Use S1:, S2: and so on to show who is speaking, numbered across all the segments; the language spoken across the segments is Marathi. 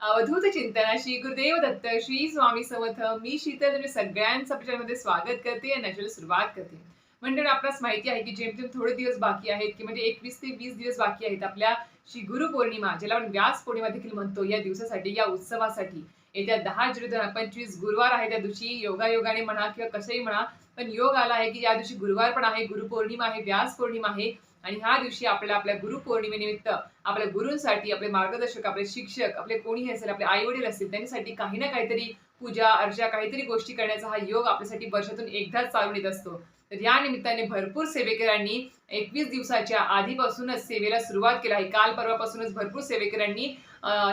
S1: अवधूत चिंतनाशी श्री गुरुदेव दत्त श्री स्वामी समर्थ. मी शीतल तुम्ही सगळ्यांचं आपल्या स्वागत करते आणि नॅचरल सुरुवात करते. म्हणजे आपल्यास माहिती आहे की जेमतेम थोडे दिवस बाकी आहेत की म्हणजे एकवीस ते वीस दिवस बाकी आहेत आपल्या श्री गुरु पौर्णिमा ज्याला आपण व्यास पौर्णिमा देखील म्हणतो या दिवसासाठी या उत्सवासाठी. येत्या दहा जुलै दोन पंचवीस गुरुवार आहे त्या दिवशी. योगायोगाने म्हणा किंवा कसंही म्हणा पण योग आला आहे की या दिवशी गुरुवार पण आहे गुरुपौर्णिमा आहे व्यास पौर्णिमा आहे. आणि ह्या दिवशी आपल्याला आपल्या गुरुपौर्णिमेनिमित्त आपल्या गुरूंसाठी आपले मार्गदर्शक आपले शिक्षक आपले कोणीही असेल आपले आई वडील असतील त्यांच्यासाठी काही ना काहीतरी पूजा अर्चा काहीतरी गोष्टी करण्याचा हा योग आपल्यासाठी वर्षातून एकदाच चालून येत असतो. तर या निमित्ताने भरपूर सेवेकरांनी एकवीस दिवसाच्या आधीपासूनच सेवेला सुरुवात केली आहे. काल परवापासूनच भरपूर सेवेकरांनी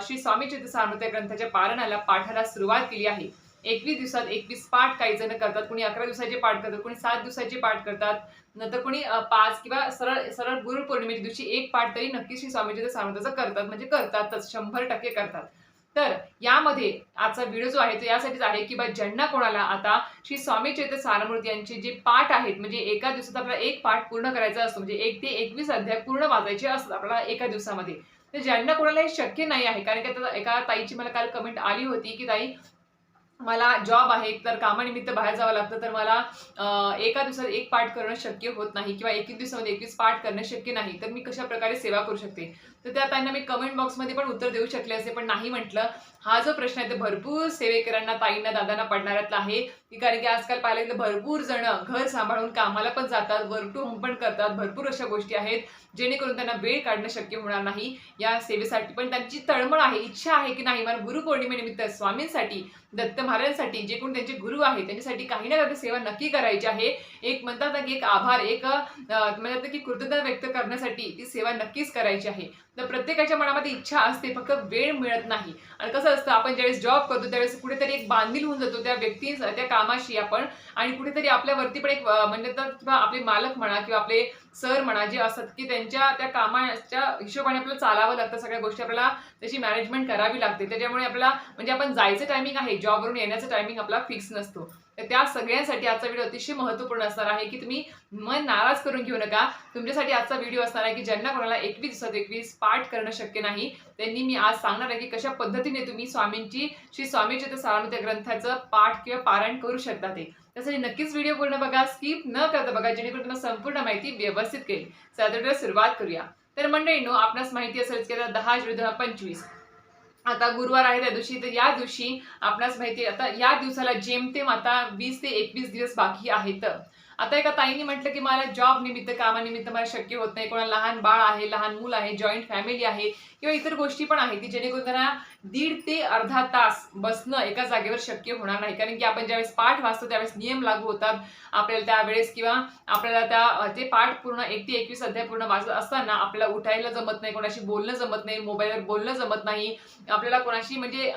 S1: श्री स्वामी चरित्र ग्रंथाच्या पारणाला पाठाला सुरुवात केली आहे. एकवीस दिवसात एकवीस पाठ काही जण करतात. कोणी अकरा दिवसाचे पाठ करतात कोणी सात दिवसाचे पाठ करतात. नंतर कोणी पाच किंवा सरळ सरळ गुरुपौर्णिमेच्या दिवशी एक पाठ तरी नक्की श्री स्वामी चरित्र सामर्थ्याचा करतात. म्हणजे करतातच शंभर टक्के करतात. तर यामध्ये आजचा व्हिडिओ जो आहे तो यासाठीच आहे की बा ज्यांना कोणाला आता श्री स्वामी चैत्र सारमूर्ती यांचे जे पाठ आहेत म्हणजे एका दिवसात आपल्याला एक पाठ पूर्ण करायचा असतो म्हणजे एक ते एकवीस अध्याय पूर्ण वाजायचे असतात आपल्याला एका दिवसामध्ये. तर ज्यांना कोणाला हे शक्य नाही आहे कारण की एका ताईची मला काल कमेंट आली होती की ताई मला जॉब आहे तर कामानिमित्त बाहेर जावं लागतं तर मला एका दिवसात एक पाठ करणं शक्य होत नाही किंवा एकवीस दिवसामध्ये एकवीस पाठ करणं शक्य नाही तर मी कशा प्रकारे सेवा करू शकते? तर त्या त्यांना मी कमेंट बॉक्समध्ये पण उत्तर देऊ शकले असे पण नाही म्हटलं. हा जो प्रश्न आहे तो भरपूर सेवेकरांना ताईंना दादांना पडणाऱ्यातला आहे. की कारण की आजकाल पाहिलं गेलं भरपूर जण घर सांभाळून कामाला पण जातात वर्क टू होम पण करतात भरपूर अशा गोष्टी आहेत जेणेकरून त्यांना वेळ काढणं शक्य होणार नाही. या सेवेसाठी पण त्यांची तळमळ आहे इच्छा आहे की नाही मला गुरुपौर्णिमेनिमित्त स्वामींसाठी दत्त महाराजांसाठी जे कोण त्यांचे गुरु आहेत त्यांच्यासाठी काही ना काही सेवा नक्की करायची आहे. एक म्हणतात ना की एक आभार एक म्हणतात की कृतज्ञता व्यक्त करण्यासाठी ती सेवा नक्कीच करायची आहे. तर प्रत्येकाच्या मनामध्ये इच्छा असते फक्त वेळ मिळत नाही. आणि कसं असतं आपण ज्यावेळेस जॉब करतो त्यावेळेस कुठेतरी एक बांधील होऊन जातो त्या व्यक्ती त्या कामाशी आपण. आणि कुठेतरी आपल्यावरती पण एक म्हणजे तर किंवा आपले मालक म्हणा किंवा आपले सर म्हणा जे असतात की त्यांच्या त्या कामाच्या हिशोबाने आपल्याला चालावं लागतं सगळ्या गोष्टी. आपल्याला त्याची मॅनेजमेंट करावी लागते. त्याच्यामुळे आपल्याला म्हणजे आपण जायचं टायमिंग आहे जॉबवरून येण्याचं टायमिंग आपला फिक्स नसतो. तर त्या सगळ्यांसाठी आजचा व्हिडिओ अतिशय महत्त्वपूर्ण असणार आहे की तुम्ही मन नाराज करून घेऊ नका. तुमच्यासाठी आजचा व्हिडिओ असणार आहे की ज्यांना कोणाला एकवीस दिवसात एकवीस पाठ करणं शक्य नाही त्यांनी मी आज सांगणार आहे की कशा पद्धतीने तुम्ही स्वामींची श्री स्वामीचे सारानुत्या ग्रंथाचं पाठ किंवा पारायण करू शकता ते. त्यासाठी नक्कीच व्हिडिओ पूर्ण बघा स्किप न करता बघा जेणेकरून तुम्हाला संपूर्ण माहिती व्यवस्थित केली चला सुरुवात करूया. तर मंडळींनो आपणास माहिती असेल की दहा विरुद्ध पंचवीस. आता गुरुवार आहे त्या दिवशी तर या दिवशी आपणास माहिती आहे, आता या दिवसाला जेमतेम आता वीस ते एकवीस दिवस बाकी आहेत. आता एका ताईने म्हटलं की मला जॉब निमित्त कामानिमित्त मला शक्य होत नाही. कोणाला लहान बाळ आहे लहान मूल आहे जॉईंट फॅमिली आहे किंवा इतर गोष्टी पण आहेत की जेणेकरून त्यांना दीड ते अर्धा तास बसणं एका जागेवर शक्य होणार नाही. कारण की आपण ज्यावेळेस पाठ वाचतो त्यावेळेस नियम लागू होतात. आपल्याला त्यावेळेस किंवा आपल्याला त्या ते पाठ पूर्ण एक ते एकवीस अध्याय पूर्ण वाचत असताना आपल्याला उठायला जमत नाही कोणाशी बोलणं जमत नाही मोबाईलवर बोलणं जमत नाही. आपल्याला कोणाशी म्हणजे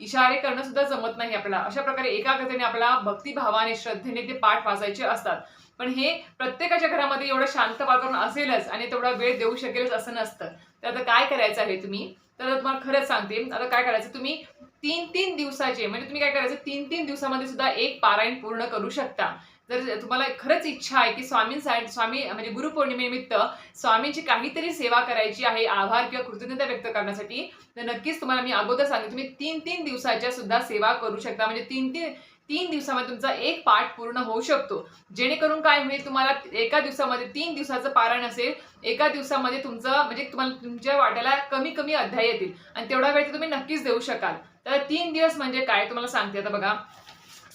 S1: इशारे करणं सुद्धा जमत नाही आपल्याला. अशा प्रकारे एकाग्रतेने आपल्याला भक्तिभावाने श्रद्धेने ते पाठ वाचायचे असतात. पण हे प्रत्येकाच्या घरामध्ये एवढं शांत वातावरण असेलच आणि तेवढा वेळ देऊ शकेलच असं नसतं. तर आता काय करायचं आहे तुम्ही? तर तुम्हाला खरंच सांगते. आता काय करायचं? तुम्ही तीन तीन दिवसाचे म्हणजे तुम्ही काय करायचं? तीन तीन दिवसामध्ये सुद्धा एक पारायण पूर्ण करू शकता. जर तुम्हाला खरंच इच्छा आहे की स्वामींसाठी स्वामी म्हणजे गुरुपौर्णिमेनिमित्त स्वामींची काहीतरी सेवा करायची आहे आभार किंवा कृतज्ञता व्यक्त करण्यासाठी तर नक्कीच तुम्हाला मी अगोदर सांगते तुम्ही तीन तीन दिवसाच्या सुद्धा सेवा करू शकता. म्हणजे तीन तीन तीन दिवसामध्ये तुमचा एक पाठ पूर्ण होऊ शकतो. जेणेकरून काय होईल तुम्हाला एका दिवसामध्ये तीन दिवसाचं पारायण असेल एका दिवसामध्ये तुमचं म्हणजे तुम्हाला तुमच्या वाट्याला कमी कमी अध्याय येतील. आणि तेवढा वेळ ते तुम्ही नक्कीच देऊ शकाल. तर तीन दिवस म्हणजे काय तुम्हाला सांगते आता बघा.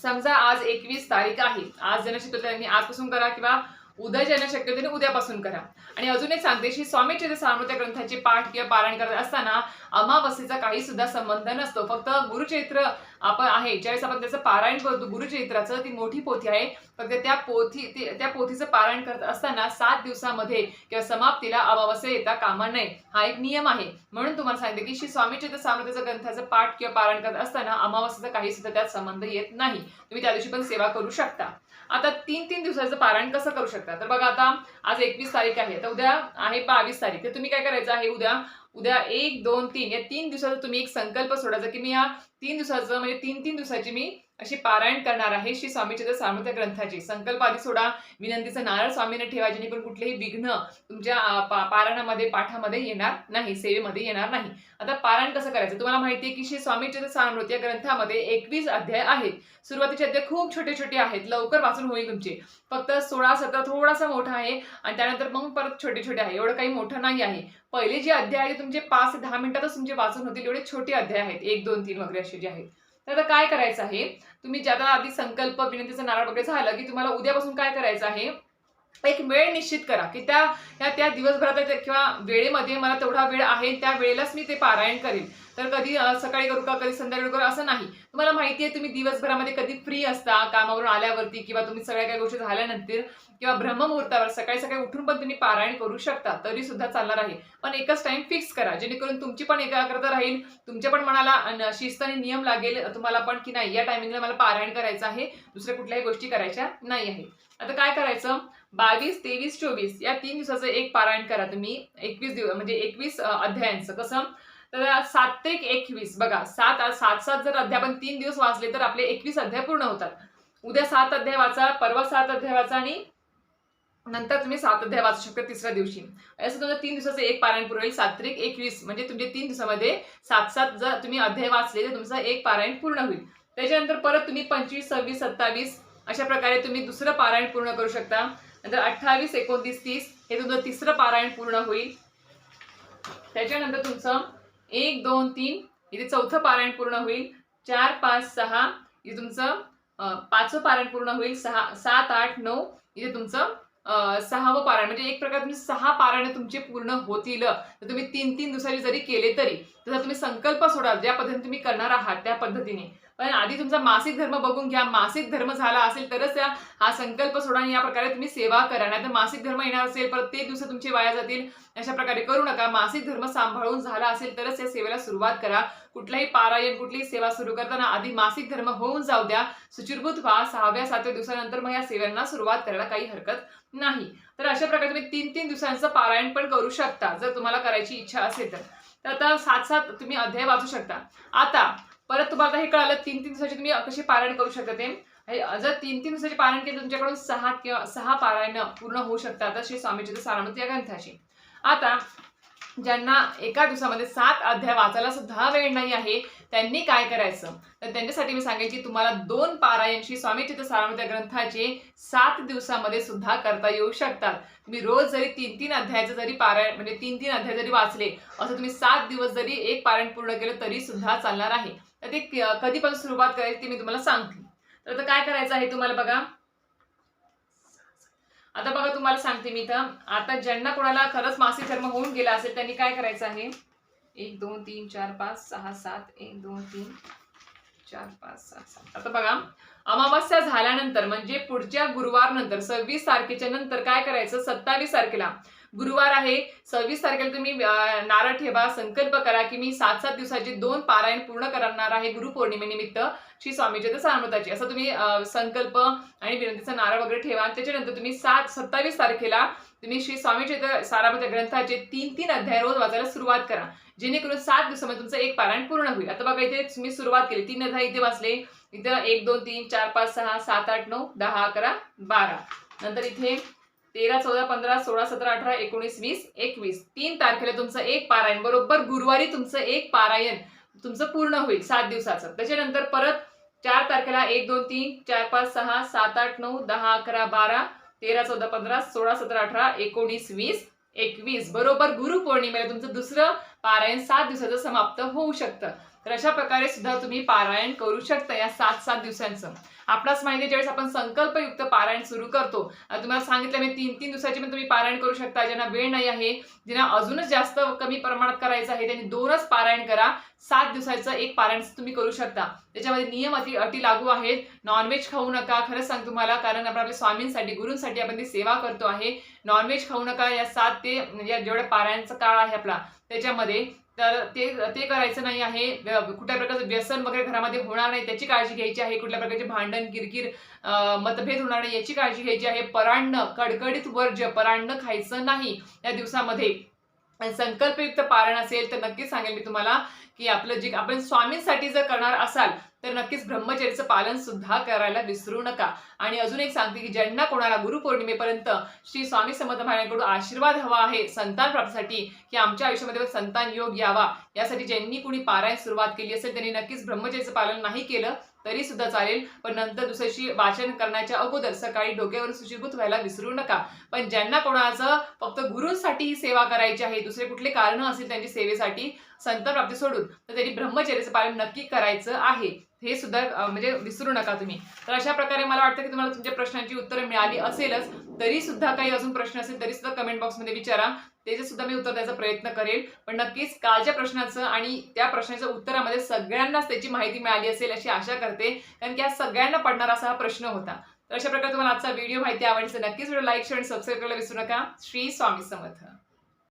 S1: समजा आज एकवीस तारीख आहे. आज ज्यांना त्यांनी आजपासून करा किंवा उद्या ज्यांना शक्य त्यांनी उद्यापासून करा. आणि अजून एक सांगते श्री स्वामी चरित्र सामर्थ्य ग्रंथाचे पाठ किंवा पारायण करत असताना अमावस्येचा काही सुद्धा संबंध नसतो. फक्त गुरुचैत्र आपण आहे. ज्यावेळेस आपण त्याचं पारायण करतो गुरुचरित्राचं ती मोठी पोथी आहे. फक्त त्या पोथी त्या पोथीचं पारायण करत असताना सात दिवसामध्ये किंवा समाप्तीला अमावस्या येता कामा नये. हा एक नियम आहे. म्हणून तुम्हाला सांगते की श्री स्वामी चित्र सामर्थ्याचं ग्रंथाचं पाठ किंवा पारायण करत असताना अमावस्येचा काही सुद्धा त्यात संबंध येत नाही. तुम्ही त्या दिवशी पण सेवा करू शकता. आता तीन तीन दिवसाचं पारायण कसं करू शकता? तर बघा आता आज एकवीस तारीख आहे. तर उद्या आहे बावीस तारीख. तर तुम्ही काय करायचं आहे? उद्या उद्या एक दोन तीन या तीन दिवसाचा तुम्ही एक संकल्प सोडायचा की मी या तीन दिवसाचं म्हणजे तीन तीन दिवसाची मी अशी पारायण करणार आहे श्री स्वामीचंद्र सामर्थ्य ग्रंथाची. संकल्प आधी सोडा विनंतीचं नारळ स्वामीने ठेवा जेणेकरून कुठलेही विघ्न तुमच्या पारायणामध्ये पाठामध्ये येणार नाही सेवेमध्ये येणार नाही. आता पारायण कसं करायचं? तुम्हाला माहिती आहे की श्री स्वामीचरित्र सामृत या ग्रंथामध्ये एकवीस अध्याय आहेत. सुरुवातीचे अध्याय खूप छोटे छोटे आहेत. लवकर वाचून होईल तुमचे. फक्त सोळा सतरा थोडासा मोठा आहे आणि त्यानंतर मग परत छोटे छोटे आहे. एवढं काही मोठं नाही आहे. पहिले जे अध्याय आहे तुमचे पाच दहा मिनिटातच तुमचे वाचून होतील. एवढे छोटे अध्याय आहेत. एक दोन तीन वगैरे असे जे आहेत. तर आता काय करायचं आहे? तुम्ही ज्यादा आधी संकल्प विनंतीचं नारळ वगैरे झालं की तुम्हाला उद्यापासून काय करायचं आहे? एक वेळ निश्चित करा की त्या त्या त्या दिवसभरात किंवा वेळेमध्ये मला तेवढा वेळ आहे त्या वेळेलाच मी ते पारायण करेन. तर कधी सकाळी करू का कधी संध्याकाळी करू असं नाही. तुम्हाला माहिती आहे तुम्ही दिवसभरामध्ये कधी फ्री असता कामावरून आल्यावरती किंवा तुम्ही सगळ्या काही गोष्टी झाल्यानंतर किंवा ब्रह्ममुहूर्तावर सकाळी सकाळी उठून पण तुम्ही पारायण करू शकता तरी सुद्धा चालणार आहे. पण एकच टाइम फिक्स करा जेणेकरून तुमची पण एकाग्रता राहील तुमच्या पण मनाला शिस्त आणि नियम लागेल तुम्हाला पण की नाही या टायमिंगला मला पारायण करायचं आहे दुसऱ्या कुठल्याही गोष्टी करायच्या नाही आहे आता काय करायचं? बावीस तेवीस चोवीस या तीन दिवसाचं एक पारायण करा तुम्ही. एकवीस दिवस म्हणजे एकवीस अध्यायांचं. कसं? तर सात ते एकवीस. बघा सात सात सात जर अध्याय आपण तीन दिवस वाचले तर आपले एकवीस अध्याय पूर्ण होतात. उद्या सात अध्याय वाचा परवा सात अध्याय वाचा आणि नंतर तुम्ही सात अध्याय वाचू शकता तिसऱ्या दिवशी. असं तुमचं तीन दिवसाचं एक पारायण पूर्ण होईल सात एकवीस. म्हणजे तुमचे तीन दिवसामध्ये सात सात जर तुम्ही अध्याय वाचले तर तुमचं एक पारायण पूर्ण होईल. त्याच्यानंतर परत तुम्ही पंचवीस सव्वीस सत्तावीस अशा प्रकारे तुम्ही दुसरं पारायण पूर्ण करू शकता. नंतर अठ्ठावीस एकोणतीस तीस हे तुमचं तिसरं पारायण पूर्ण होईल. त्याच्यानंतर तुमचं एक दोन तीन इथे चौथं पारायण पूर्ण होईल. चार पाच सहा इथे तुमचं पाचवं पारायण पूर्ण होईल. सहा सात आठ नऊ इथे तुमचं सहावं पारायण. म्हणजे एक प्रकारे तुम्ही सहा पारायण तुमचे पूर्ण होतील. तर तुम्ही तीन तीन दिवसाचे जरी केले तरी. तसं तुम्ही संकल्प सोडाल. ज्या पद्धतीने तुम्ही करणार आहात त्या पद्धतीने. पण आधी तुमचा मासिक धर्म बघून घ्या. मासिक धर्म झाला असेल तरच त्या हा संकल्प सोडा आणि या प्रकारे तुम्ही सेवा करा. नाही तर मासिक धर्म येणार असेल प्रत्येक ते दिवस तुमचे वाया जातील. अशा प्रकारे करू नका. मासिक धर्म सांभाळून झाला असेल तरच या सेवेला सुरुवात करा. कुठलाही पारायण कुठलीही सेवा सुरू करताना आधी मासिक धर्म होऊन जाऊ द्या. सुचिरभूत व्हा. सहाव्या सातव्या दिवसानंतर मग या सेवांना सुरुवात करायला काही हरकत नाही. तर अशा प्रकारे तुम्ही तीन तीन दिवसांचं पारायण पण करू शकता जर तुम्हाला करायची इच्छा असेल तर. तर आता सात सात तुम्ही अध्याय वाचू शकता. आता परत तुम्हाला हे कळालं तीन तीन दिवसाचे तुम्ही कसे पारायण करू शकता ते. हे जर तीन तीन दिवसाचे पारायण केलं तुमच्याकडून सहा किंवा सहा पारायण पूर्ण होऊ शकतात श्री स्वामीची सारामती या ग्रंथाची आता ज्यांना एका दिवसामध्ये सात अध्याय वाचायला सुद्धा वेळ नाही आहे त्यांनी काय करायचं? तर त्यांच्यासाठी मी सांगेन की तुम्हाला दोन पारायण श्री स्वामी चित्र सारामती ग्रंथाचे सात दिवसामध्ये सुद्धा करता येऊ शकतात. तुम्ही रोज जरी तीन तीन अध्यायाचं जरी पारायण म्हणजे तीन तीन अध्याय जरी वाचले असं तुम्ही सात दिवस जरी एक पारायण पूर्ण केलं तरी सुद्धा चालणार आहे. तर ते सुरुवात करायची ती मी तुम्हाला सांगते. तर आता काय करायचं आहे तुम्हाला बघा. आता बघा तुम्हाला सांगते मी इथं. आता ज्यांना कोणाला खरंच मासिक धर्म होऊन गेला असेल त्यांनी काय करायचं आहे? एक दोन तीन चार पाच सहा सात एक दोन तीन चार पाच सहा सात. आता बघा अमावस्या झाल्यानंतर म्हणजे पुढच्या गुरुवार नंतर सव्वीस तारखेच्या नंतर काय करायचं? सत्तावीस तारखेला. गुरुवार आहे. सव्वीस तारखेला तुम्ही नारा नारळ ठेवा संकल्प करा की मी सात सात दिवसाचे दोन पारायण पूर्ण करणार आहे गुरुपौर्णिमेनिमित्त श्री स्वामीचे तर सामृताची असं तुम्ही संकल्प आणि विनंतीचा नारळ वगैरे ठेवा. आणि त्याच्यानंतर तुम्ही सात सत्तावीस तारखेला तुम्ही श्री स्वामीचे सारामृत ग्रंथाचे तीन तीन अध्याय रोज वाचायला सुरुवात करा. जेणेकरून सात दिवसामध्ये तुमचं एक पारायण पूर्ण होईल. आता बघा इथे तुम्ही सुरुवात केली. तीन अध्याय इथे वाचले. इथं एक दोन तीन चार पाच सहा सात आठ नऊ दहा अकरा बारा. नंतर इथे तेरा चौदा पंधरा सोळा सतरा अठरा एकोणीस वीस एकवीस. तीन तारखेला तुमचं एक पारायण. बरोबर गुरुवारी तुमचं एक पारायण. तुमचं पूर्ण होईल सात दिवसाचं. त्याच्यानंतर परत चार तारखेला एक दोन तीन चार पाच सहा सात आठ नऊ दहा अकरा बारा तेरा चौदा पंधरा सोळा सतरा अठरा एकोणीस वीस एकवीस. बरोबर गुरुपौर्णिमेला तुमचं दुसरं पारायण सात दिवसाचं समाप्त होऊ शकतं. तर अशा प्रकारे सुद्धा तुम्ही पारायण करू शकता या सात सात दिवसांचं. आपणास माहिती आहे, ज्यावेळेस आपण संकल्पयुक्त पारायण सुरू करतो तुम्हाला सांगितलं मी तीन तीन दिवसाची पण तुम्ही पारायण करू शकता ज्यांना वेळ नाही आहे ज्यांना अजूनच जास्त कमी प्रमाणात करायचं आहे त्यांनी दोनच पारायण करा. सात दिवसाचं एक पारायण तुम्ही करू शकता. त्याच्यामध्ये नियम अति अटी लागू आहेत. नॉनव्हेज खाऊ नका खरंच सांग तुम्हाला कारण आपण आपल्या स्वामींसाठी गुरूंसाठी आपण ती सेवा करतो आहे. नॉनव्हेज खाऊ नका या सात ते या जेवढ्या पारायणचा काळ आहे आपला त्याच्यामध्ये. तर ते ते करायचं नाही आहे. कुठल्या प्रकारचं व्यसन वगैरे घरामध्ये होणार नाही त्याची काळजी घ्यायची आहे. कुठल्या प्रकारचे भांडण किरकिर मतभेद होणार नाही याची काळजी घ्यायची आहे. परांण कडकडीत वर्ज्य परांण खायचं नाही या दिवसामध्ये. संकल्पयुक्त पारण असेल तर नक्कीच सांगेल मी तुम्हाला. की आपलं जे आपण स्वामींसाठी जर करणार असाल तर नक्कीच ब्रह्मचर्याचं पालन सुद्धा करायला विसरू नका. आणि अजून एक सांगते की ज्यांना कोणाला गुरुपौर्णिमेपर्यंत श्री स्वामी समर्थ महाराजांकडून आशीर्वाद हवा आहे संतान प्राप्तीसाठी की आमच्या आयुष्यामध्ये संतान योग यावा यासाठी ज्यांनी कुणी पारायण सुरुवात केली असेल त्यांनी नक्कीच ब्रह्मचर्याचं पालन नाही केलं तरी सुद्धा चालेल. पण नंतर दुसऱ्याशी वाचन करण्याच्या अगोदर सकाळी डोक्यावर सुशीभूत व्हायला विसरू नका. पण ज्यांना कोणाचं फक्त गुरुंसाठी ही सेवा करायची आहे दुसरे कुठले कारण असेल त्यांची सेवेसाठी संत प्राप्ती सोडून तर त्यांनी ब्रह्मचर्याचं पालन नक्की करायचं आहे. हे सुद्धा म्हणजे विसरू नका तुम्ही. तर अशा प्रकारे मला वाटतं की तुम्हाला तुमच्या प्रश्नांची उत्तरं मिळाली असेलच. तरी सुद्धा काही अजून प्रश्न असेल तरी सुद्धा कमेंट बॉक्समध्ये विचारा. त्याचे सुद्धा मी उत्तर द्यायचा प्रयत्न करेल. पण नक्कीच कालच्या प्रश्नाचं आणि त्या प्रश्नाच्या उत्तरामध्ये सगळ्यांनाच त्याची माहिती मिळाली असेल अशी आशा करते. कारण की हा सगळ्यांना पडणारा असा हा प्रश्न होता. तर अशा प्रकारे तुम्हाला आजचा व्हिडिओ माहिती आवडली नक्कीच व्हिडिओ लाईक शेअर आणि सबस्क्राईब करायला विसरू नका. श्री स्वामी समर्थ.